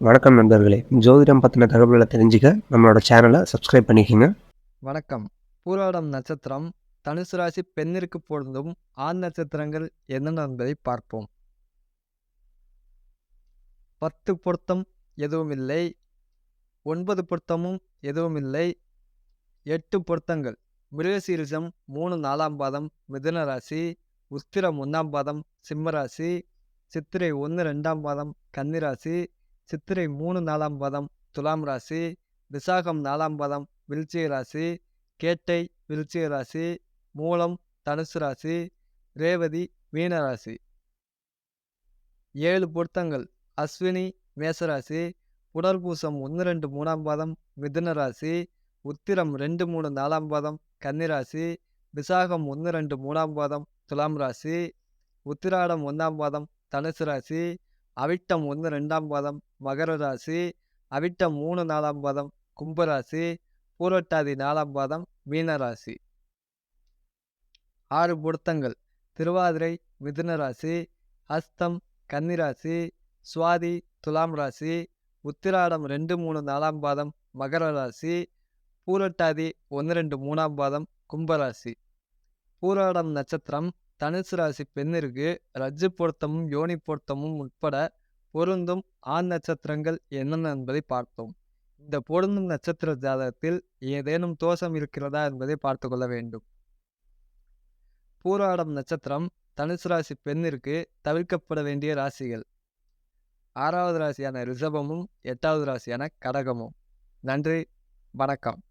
வணக்கம் நண்பர்களே. ஜோதிடம் பற்றின தகவல்களை தெரிஞ்சுக்க நம்மளோட சேனலை சப்ஸ்கிரைப் பண்ணிக்கோங்க. வணக்கம். பூராடம் நட்சத்திரம் தனுசு ராசி பெண்ணிற்கு பொருந்தும் ஆண் நட்சத்திரங்கள் என்னென்ன என்பதை பார்ப்போம். பத்து பொருத்தம் எதுவும் இல்லை. ஒன்பது பொருத்தமும் எதுவும் இல்லை. எட்டு பொருத்தங்கள். மிருகசீரிசம் மூணு நாலாம் பாதம் மிதுன ராசி. உத்திரம் ஒன்றாம் பாதம் சிம்மராசி சித்திரை ஒன்று ரெண்டாம் பாதம் கன்னிராசி சித்திரை மூணு நாலாம் பதம் துலாம் ராசி விசாகம் நாலாம் பதம் விருச்சிக ராசி கேட்டை விருச்சிக ராசி மூலம் தனுசு ராசி ரேவதி மீனராசி ஏழு பொருத்தங்கள். அஸ்வினி மேசராசி புனர்பூசம் ஒன்று ரெண்டு மூணாம் பாதம் மிதுன ராசி உத்திரம் ரெண்டு மூணு நாலாம் பாதம் கன்னிராசி விசாகம் ஒன்று ரெண்டு மூணாம் பாதம் துலாம் ராசி உத்திராடம் ஒன்றாம் பாதம் தனுசு ராசி அவிட்டம் ஒன்று ரெண்டாம் பாதம் மகர ராசி அவிட்டம் மூணு நாலாம் பாதம் கும்பராசி. பூரட்டாதி நாலாம் பாதம் மீனராசி. ஆறு பொருத்தங்கள். திருவாதிரை மிதுன ராசி ஹஸ்தம் கன்னிராசி. சுவாதி துலாம் ராசி. உத்திராடம் ரெண்டு மூணு நாலாம் பாதம் மகர ராசி பூரட்டாதி ஒன்று ரெண்டு மூணாம் பாதம் கும்பராசி. பூராடம் நட்சத்திரம் தனுசு ராசி பெண்ணிற்கு ரஜ்ஜு பொருத்தமும் யோனி பொருத்தமும் உட்பட பொருந்தும் ஆண் நட்சத்திரங்கள் என்னென்ன என்பதை பார்த்தோம். இந்த பொருந்தும் நட்சத்திர ஜாதகத்தில் ஏதேனும் தோஷம் இருக்கிறதா என்பதை பார்த்து கொள்ள வேண்டும். பூராடம் நட்சத்திரம் தனுசு ராசி பெண்ணிற்கு தவிர்க்கப்பட வேண்டிய ராசிகள். ஆறாவது ராசியான ரிஷபமும் எட்டாவது ராசியான கடகமும். நன்றி வணக்கம்.